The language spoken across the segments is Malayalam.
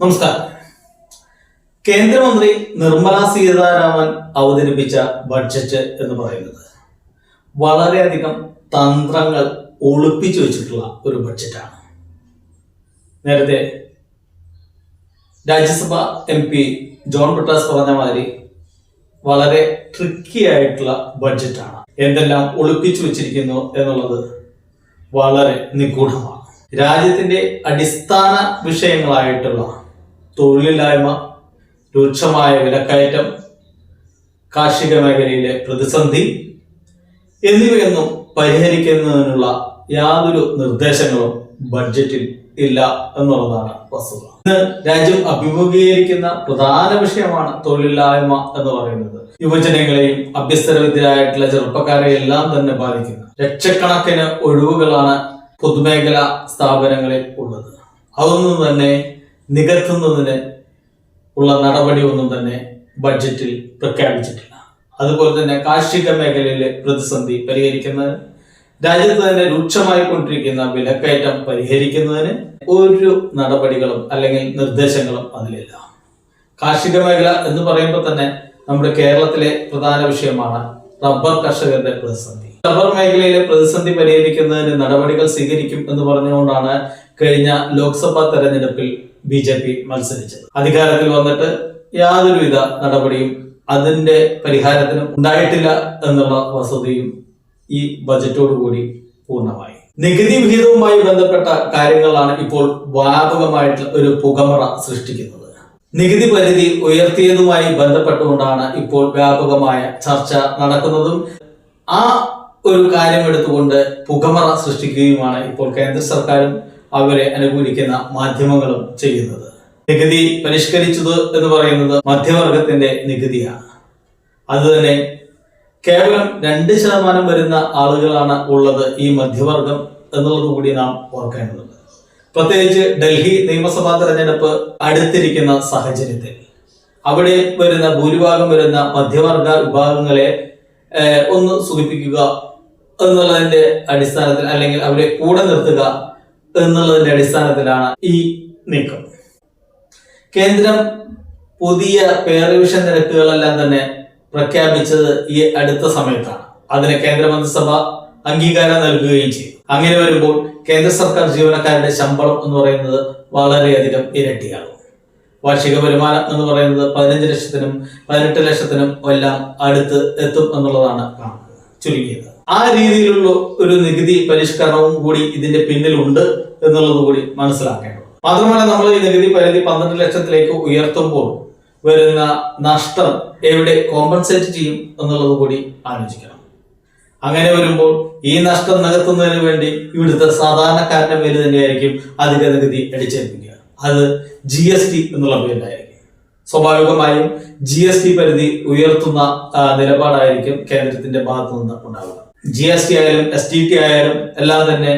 നമസ്കാരം. കേന്ദ്രമന്ത്രി നിർമ്മല സീതാരാമൻ അവതരിപ്പിച്ച ബഡ്ജറ്റ് എന്ന് പറയുന്നത് വളരെയധികം തന്ത്രങ്ങൾ ഒളിപ്പിച്ചു വെച്ചിട്ടുള്ള ഒരു ബഡ്ജറ്റാണ് നേരത്തെ Rajya Sabha M P John Brittas പറഞ്ഞ മാതിരി വളരെ ട്രിക്കി ആയിട്ടുള്ള ബഡ്ജറ്റാണ് എന്തെല്ലാം ഒളിപ്പിച്ചു വെച്ചിരിക്കുന്നു എന്നുള്ളത് വളരെ നിഗൂഢമാണ്. രാജ്യത്തിന്റെ അടിസ്ഥാന വിഷയങ്ങളായിട്ടുള്ള തൊഴിലില്ലായ്മ രൂക്ഷമായ വിലക്കയറ്റം കാർഷിക മേഖലയിലെ പ്രതിസന്ധി എന്നിവയൊന്നും പരിഹരിക്കുന്നതിനുള്ള യാതൊരു നിർദ്ദേശങ്ങളും ബഡ്ജറ്റിൽ ഇല്ല എന്നുള്ളതാണ് വസ്തുത. ഇന്ന് രാജ്യം അഭിമുഖീകരിക്കുന്ന പ്രധാന വിഷയമാണ് തൊഴിലില്ലായ്മ എന്ന് പറയുന്നത്. യുവജനങ്ങളെയും അഭ്യസ്തരവിദ്യരായിട്ടുള്ള ചെറുപ്പക്കാരെ എല്ലാം തന്നെ ബാധിക്കുന്നു. ലക്ഷക്കണക്കിന് ഒഴിവുകളാണ് പൊതുമേഖലാ സ്ഥാപനങ്ങളിൽ ഉള്ളത്. അതൊന്നും തന്നെ നികത്തുന്നതിന് ഉള്ള നടപടിയൊന്നും തന്നെ ബഡ്ജറ്റിൽ പ്രഖ്യാപിച്ചിട്ടില്ല. അതുപോലെ തന്നെ കാർഷിക മേഖലയിലെ പ്രതിസന്ധി പരിഹരിക്കുന്നതിന് രാജ്യത്ത് തന്നെ രൂക്ഷമായി കൊണ്ടിരിക്കുന്ന വിലക്കയറ്റം പരിഹരിക്കുന്നതിന് ഒരു നടപടികളും അല്ലെങ്കിൽ നിർദ്ദേശങ്ങളും അതിലില്ല. കാർഷിക മേഖല എന്ന് പറയുമ്പോൾ തന്നെ നമ്മുടെ കേരളത്തിലെ പ്രധാന വിഷയമാണ് റബ്ബർ കർഷകരുടെ പ്രതിസന്ധി. റബ്ബർ മേഖലയിലെ പ്രതിസന്ധി പരിഹരിക്കുന്നതിന് നടപടികൾ സ്വീകരിക്കും എന്ന് പറഞ്ഞുകൊണ്ടാണ് കഴിഞ്ഞ ലോക്സഭാ തെരഞ്ഞെടുപ്പിൽ ബി ജെ പി മത്സരിച്ചത്. അധികാരത്തിൽ വന്നിട്ട് യാതൊരുവിധ നടപടിയും അതിന്റെ പരിഹാരത്തിന് ഉണ്ടായിട്ടില്ല എന്നുള്ള വസ്തുതയും ഈ ബജറ്റോടുകൂടി പൂർണമായി. നികുതി വിഹിതവുമായി ബന്ധപ്പെട്ട കാര്യങ്ങളാണ് ഇപ്പോൾ വ്യാപകമായിട്ട് ഒരു പുകമറ സൃഷ്ടിക്കുന്നത്. നികുതി പരിധി ഉയർത്തിയതുമായി ബന്ധപ്പെട്ടുകൊണ്ടാണ് ഇപ്പോൾ വ്യാപകമായ ചർച്ച നടക്കുന്നതും ആ ഒരു കാര്യം എടുത്തുകൊണ്ട് പുകമറ സൃഷ്ടിക്കുകയുമാണ് ഇപ്പോൾ കേന്ദ്ര സർക്കാരും അവരെ അനുകൂലിക്കുന്ന മാധ്യമങ്ങളും ചെയ്യുന്നത്. നികുതി പരിഷ്കരിച്ചത് എന്ന് പറയുന്നത് മധ്യവർഗത്തിന്റെ നികുതിയാണ്. അതുതന്നെ കേവലം രണ്ട് ശതമാനം വരുന്ന ആളുകളാണ് ഉള്ളത് ഈ മധ്യവർഗം എന്നുള്ളത് കൂടി നാം ഓർക്കേണ്ടതുണ്ട്. പ്രത്യേകിച്ച് ഡൽഹി നിയമസഭാ തെരഞ്ഞെടുപ്പ് അടുത്തിരിക്കുന്ന സാഹചര്യത്തിൽ അവിടെ വരുന്ന ഭൂരിഭാഗം വരുന്ന മധ്യവർഗ വിഭാഗങ്ങളെ ഒന്ന് സൂചിപ്പിക്കുക എന്നുള്ളതിന്റെ അടിസ്ഥാനത്തിൽ അല്ലെങ്കിൽ അവരെ കൂടെ നിർത്തുക എന്നുള്ളതിന്റെ അടിസ്ഥാനത്തിലാണ് ഈ നീക്കം. കേന്ദ്രം പുതിയ പേർവിഷൻ നിരക്കുകളെല്ലാം തന്നെ പ്രഖ്യാപിച്ചത് ഈ അടുത്ത സമയത്താണ്. അതിന് കേന്ദ്രമന്ത്രിസഭ അംഗീകാരം നൽകുകയും ചെയ്തു. അങ്ങനെ വരുമ്പോൾ കേന്ദ്ര സർക്കാർ ജീവനക്കാരുടെ ശമ്പളം എന്ന് പറയുന്നത് വളരെയധികം ഇരട്ടിയാകും. വാർഷിക വരുമാനം എന്ന് പറയുന്നത് പതിനഞ്ച് ലക്ഷത്തിനും പതിനെട്ട് ലക്ഷത്തിനും എല്ലാം അടുത്ത് എത്തും എന്നുള്ളതാണ് ചുരുങ്ങിയത്. ആ രീതിയിലുള്ള ഒരു നികുതി പരിഷ്കരണവും കൂടി ഇതിന്റെ പിന്നിലുണ്ട് എന്നുള്ളത് കൂടി മനസ്സിലാക്കേണ്ടത് മാത്രമല്ല നമ്മൾ ഈ നികുതി പരിധി പന്ത്രണ്ട് ലക്ഷത്തിലേക്ക് ഉയർത്തുമ്പോൾ വരുന്ന നഷ്ടം എവിടെ കോമ്പൻസേറ്റ് ചെയ്യും എന്നുള്ളത് കൂടി ആലോചിക്കണം. അങ്ങനെ വരുമ്പോൾ ഈ നഷ്ടം നികത്തുന്നതിന് വേണ്ടി ഇവിടുത്തെ സാധാരണക്കാരന്റെ പേര് തന്നെയായിരിക്കും അധിക നികുതി അടിച്ചേൽപ്പിക്കുക. അത് ജി എസ് ടി എന്നുള്ള പേരിലായിരിക്കും. സ്വാഭാവികമായും ജി എസ് ടി പരിധി ഉയർത്തുന്ന നിലപാടായിരിക്കും കേന്ദ്രത്തിന്റെ ഭാഗത്തു നിന്ന് ഉണ്ടാവുക. ജി എസ് ടി ആയാലും എസ് ടി ടി ആയാലും എല്ലാം തന്നെ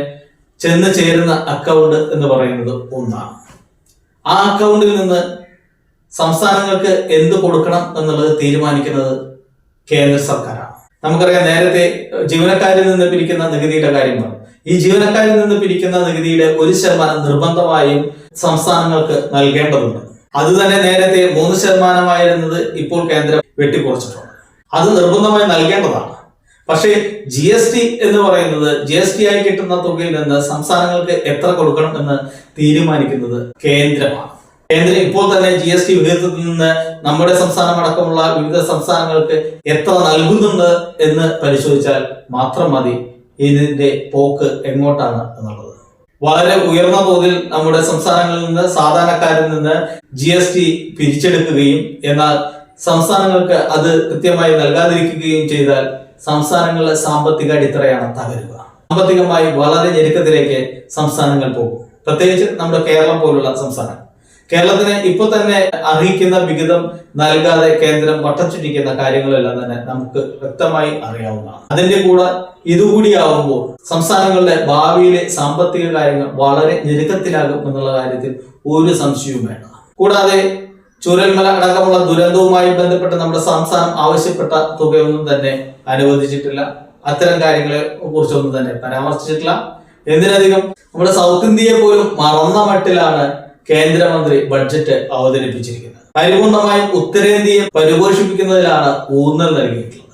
ചെന്ന് ചേരുന്ന അക്കൗണ്ട് എന്ന് പറയുന്നത് ഒന്നാണ്. ആ അക്കൗണ്ടിൽ നിന്ന് സംസ്ഥാനങ്ങൾക്ക് എന്ത് കൊടുക്കണം എന്നുള്ളത് തീരുമാനിക്കുന്നത് കേന്ദ്ര സർക്കാരാണ്. നമുക്കറിയാം നേരത്തെ ജീവനക്കാരിൽ നിന്ന് പിരിക്കുന്ന നികുതിയുടെ കാര്യമാണ്. ഈ ജീവനക്കാരിൽ നിന്ന് പിരിക്കുന്ന നികുതിയുടെ ഒരു ശതമാനം നിർബന്ധമായും സംസ്ഥാനങ്ങൾക്ക് നൽകേണ്ടതുണ്ട്. അത് തന്നെ നേരത്തെ മൂന്ന് ശതമാനമായിരുന്നത് ഇപ്പോൾ കേന്ദ്രം വെട്ടിക്കുറച്ചിട്ടുണ്ട്. അത് നിർബന്ധമായി നൽകേണ്ടതാണ്. പക്ഷേ ജി എസ് ടി എന്ന് പറയുന്നത് ജി എസ് ടി ആയി കിട്ടുന്ന തുകയിൽ നിന്ന് സംസ്ഥാനങ്ങൾക്ക് എത്ര കൊടുക്കണം എന്ന് തീരുമാനിക്കുന്നത് കേന്ദ്രമാണ്. കേന്ദ്രം ഇപ്പോൾ തന്നെ ജി എസ് ടി വിഹിതത്തിൽ നിന്ന് നമ്മുടെ സംസ്ഥാനം അടക്കമുള്ള വിവിധ സംസ്ഥാനങ്ങൾക്ക് എത്ര നൽകുന്നുണ്ട് എന്ന് പരിശോധിച്ചാൽ മാത്രം മതി ഇതിന്റെ പോക്ക് എങ്ങോട്ടാണ് എന്നുള്ളത്. വളരെ ഉയർന്ന തോതിൽ നമ്മുടെ സംസ്ഥാനങ്ങളിൽ നിന്ന് സാധാരണക്കാരിൽ നിന്ന് ജി എസ് ടി പിരിച്ചെടുക്കുകയും എന്നാൽ സംസ്ഥാനങ്ങൾക്ക് അത് കൃത്യമായി നൽകാതിരിക്കുകയും ചെയ്താൽ സംസ്ഥാനങ്ങളുടെ സാമ്പത്തിക അടിത്തറയാണ് തകരുക. സാമ്പത്തികമായി വളരെ ഞെരുക്കത്തിലേക്ക് സംസ്ഥാനങ്ങൾ പോകും. പ്രത്യേകിച്ച് നമ്മുടെ കേരളം പോലുള്ള സംസ്ഥാനം. കേരളത്തിന് ഇപ്പൊ തന്നെ അറിയിക്കുന്ന വിഹിതം നൽകാതെ കേന്ദ്രം വട്ടച്ചുറ്റിക്കുന്ന കാര്യങ്ങളെല്ലാം തന്നെ നമുക്ക് വ്യക്തമായി അറിയാവുന്നതാണ്. അതിന്റെ കൂടെ ഇതുകൂടിയാവുമ്പോൾ സംസ്ഥാനങ്ങളുടെ ഭാവിയിലെ സാമ്പത്തിക കാര്യങ്ങൾ വളരെ ഞെരുക്കത്തിലാകും എന്നുള്ള കാര്യത്തിൽ ഒരു സംശയവും വേണ്ട. കൂടാതെ ചുരൽമല അടക്കമുള്ള ദുരന്തവുമായി ബന്ധപ്പെട്ട് നമ്മുടെ സംസ്ഥാനം ആവശ്യപ്പെട്ട തുകയൊന്നും തന്നെ അനുവദിച്ചിട്ടില്ല. അത്തരം കാര്യങ്ങളെ കുറിച്ചൊന്നും തന്നെ പരാമർശിച്ചിട്ടില്ല. എന്തിനധികം നമ്മുടെ സൗത്ത് ഇന്ത്യയെ പോലും മറന്ന മട്ടിലാണ് കേന്ദ്രമന്ത്രി ബഡ്ജറ്റ് അവതരിപ്പിച്ചിരിക്കുന്നത്. പരിപൂർണമായും ഉത്തരേന്ത്യയെ പരിപോഷിപ്പിക്കുന്നതിലാണ് ഊന്നൽ നൽകിയിട്ടുള്ളത്.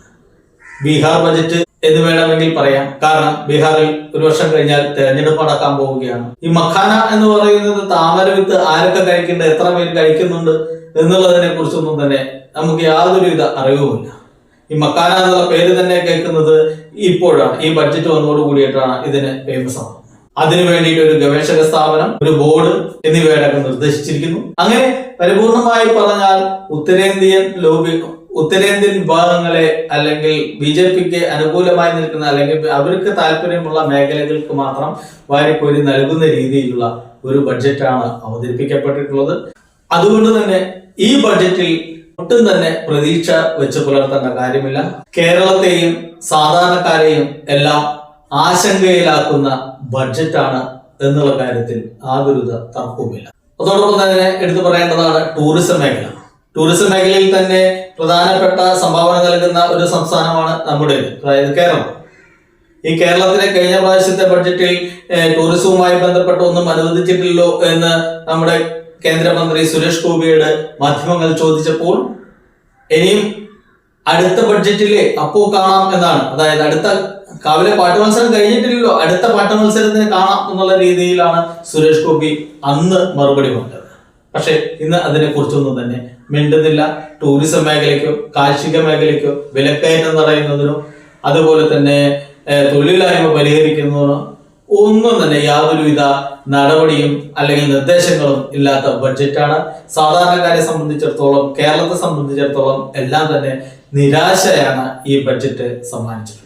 ബീഹാർ ബജറ്റ് എന്ന് വേണമെങ്കിൽ പറയാം. കാരണം ബീഹാറിൽ ഒരു വർഷം കഴിഞ്ഞാൽ തെരഞ്ഞെടുപ്പ് നടക്കാൻ പോവുകയാണ്. ഈ മഖാന എന്ന് പറയുന്നത് താമര വിത്ത് ആരൊക്കെ കഴിക്കേണ്ടത് എത്ര പേര് കഴിക്കുന്നുണ്ട് എന്നുള്ളതിനെ കുറിച്ചൊന്നും തന്നെ നമുക്ക് യാതൊരുവിധ അറിവുമില്ല. ഈ മക്കാന എന്നുള്ള പേര് തന്നെ കേൾക്കുന്നത് ഇപ്പോഴാണ്. ഈ ബഡ്ജറ്റ് വന്നതോട് കൂടിയിട്ടാണ് ഇതിന് ഫേമസ് ആവുന്നത് അതിനു വേണ്ടിയിട്ട് ഒരു ഗവേഷക സ്ഥാപനം ഒരു ബോർഡ് എന്നിവയടക്കം നിർദ്ദേശിച്ചിരിക്കുന്നു. അങ്ങനെ പരിപൂർണമായി പറഞ്ഞാൽ ഉത്തരേന്ത്യൻ ലോബി ഉത്തരേന്ത്യൻ വിഭാഗങ്ങളെ അല്ലെങ്കിൽ ബി ജെ പിക്ക് അനുകൂലമായി നിൽക്കുന്ന അല്ലെങ്കിൽ അവർക്ക് താല്പര്യമുള്ള മേഖലകൾക്ക് മാത്രം വാരിക്കോരി നൽകുന്ന രീതിയിലുള്ള ഒരു ബഡ്ജറ്റാണ് അവതരിപ്പിക്കപ്പെട്ടിട്ടുള്ളത്. അതുകൊണ്ട് തന്നെ ഈ ബഡ്ജറ്റിൽ ഒട്ടും തന്നെ പ്രതീക്ഷ വെച്ച് പുലർത്തേണ്ട കാര്യമില്ല. കേരളത്തെയും സാധാരണക്കാരെയും എല്ലാം ആശങ്കയിലാക്കുന്ന ബഡ്ജറ്റാണ് എന്നുള്ള കാര്യത്തിൽ യാതൊരുവിധ തർക്കവുമില്ല. അതോടൊപ്പം തന്നെ എടുത്തു പറയേണ്ടതാണ് ടൂറിസം മേഖല. ടൂറിസം മേഖലയിൽ തന്നെ പ്രധാനപ്പെട്ട സംഭാവന നൽകുന്ന ഒരു സംസ്ഥാനമാണ് നമ്മുടെ അതായത് കേരളം. ഈ കേരളത്തിലെ കഴിഞ്ഞ പ്രാവശ്യത്തെ ബഡ്ജറ്റിൽ ടൂറിസവുമായി ബന്ധപ്പെട്ട് ഒന്നും അനുവദിച്ചിട്ടില്ലല്ലോ എന്ന് നമ്മുടെ കേന്ദ്രമന്ത്രി സുരേഷ് ഗോപിയോട് മാധ്യമങ്ങൾ ചോദിച്ചപ്പോൾ ഇനിയും അടുത്ത ബഡ്ജറ്റിലെ അപ്പോ കാണാം എന്നാണ്. അതായത് അടുത്ത കാവിലെ പാട്ട് മത്സരം കഴിഞ്ഞിട്ടില്ലല്ലോ അടുത്ത പാട്ട് മത്സരത്തിന് കാണാം എന്നുള്ള രീതിയിലാണ് സുരേഷ് ഗോപി അന്ന് മറുപടി പറഞ്ഞത്. പക്ഷെ ഇന്ന് അതിനെ കുറിച്ചൊന്നും തന്നെ മിണ്ടുന്നില്ല. ടൂറിസം മേഖലയ്ക്കോ കാർഷിക മേഖലയ്ക്കോ വിലക്കയറ്റം തടയുന്നതിനോ അതുപോലെ തന്നെ തൊഴിലില്ലായ്മ പരിഹരിക്കുന്നതിനോ ഒന്നും തന്നെ യാതൊരുവിധ നടപടിയും അല്ലെങ്കിൽ നിർദ്ദേശങ്ങളും ഇല്ലാത്ത ബഡ്ജറ്റാണ്. സാധാരണക്കാരെ സംബന്ധിച്ചിടത്തോളം കേരളത്തെ സംബന്ധിച്ചിടത്തോളം എല്ലാം തന്നെ നിരാശയാണ് ഈ ബഡ്ജറ്റ് സമ്മാനിച്ചിട്ടുള്ളത്.